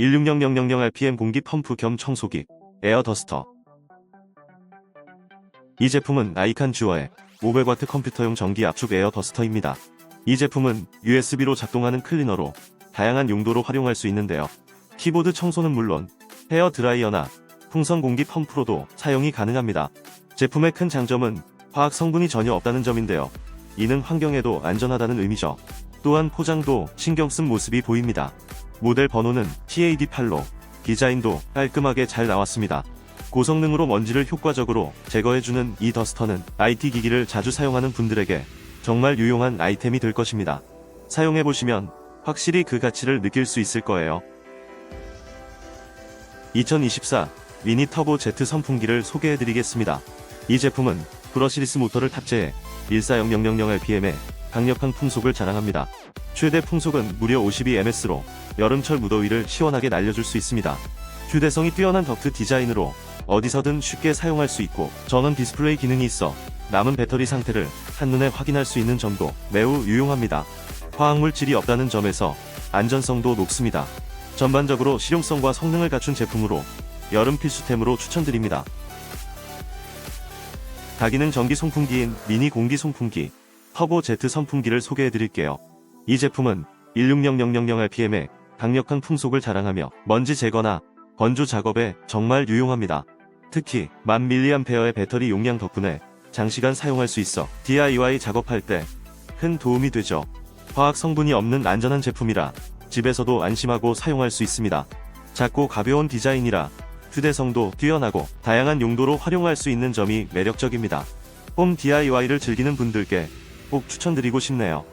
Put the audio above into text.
160000rpm 공기 펌프 겸 청소기 에어 더스터 이 제품은 아이칸 듀어의 500W 컴퓨터용 전기 압축 에어 더스터입니다. 이 제품은 USB로 작동하는 클리너로 다양한 용도로 활용할 수 있는데요. 키보드 청소는 물론 헤어 드라이어나 풍선 공기 펌프로도 사용이 가능합니다. 제품의 큰 장점은 화학 성분이 전혀 없다는 점인데요. 이는 환경에도 안전하다는 의미죠. 또한 포장도 신경 쓴 모습이 보입니다. 모델 번호는 TAD8로 디자인도 깔끔하게 잘 나왔습니다. 고성능으로 먼지를 효과적으로 제거해주는 이 더스터는 IT 기기를 자주 사용하는 분들에게 정말 유용한 아이템이 될 것입니다. 사용해보시면 확실히 그 가치를 느낄 수 있을 거예요. 2024 미니 터보 Z 선풍기를 소개해드리겠습니다. 이 제품은 브러시리스 모터를 탑재해 140000rpm의 강력한 풍속을 자랑합니다. 최대 풍속은 무려 52ms로 여름철 무더위를 시원하게 날려줄 수 있습니다. 휴대성이 뛰어난 덕트 디자인으로 어디서든 쉽게 사용할 수 있고 전원 디스플레이 기능이 있어 남은 배터리 상태를 한눈에 확인할 수 있는 점도 매우 유용합니다. 화학물질이 없다는 점에서 안전성도 높습니다. 전반적으로 실용성과 성능을 갖춘 제품으로 여름 필수템으로 추천드립니다. 다기능 전기 송풍기인 미니 공기 송풍기 터보 Z 선풍기를 소개해 드릴게요. 이 제품은 160000rpm의 강력한 풍속을 자랑하며 먼지 제거나 건조 작업에 정말 유용합니다. 특히 1000mAh의 배터리 용량 덕분에 장시간 사용할 수 있어 DIY 작업할 때 큰 도움이 되죠. 화학 성분이 없는 안전한 제품이라 집에서도 안심하고 사용할 수 있습니다. 작고 가벼운 디자인이라 휴대성도 뛰어나고 다양한 용도로 활용할 수 있는 점이 매력적입니다. 홈 DIY를 즐기는 분들께 꼭 추천드리고 싶네요.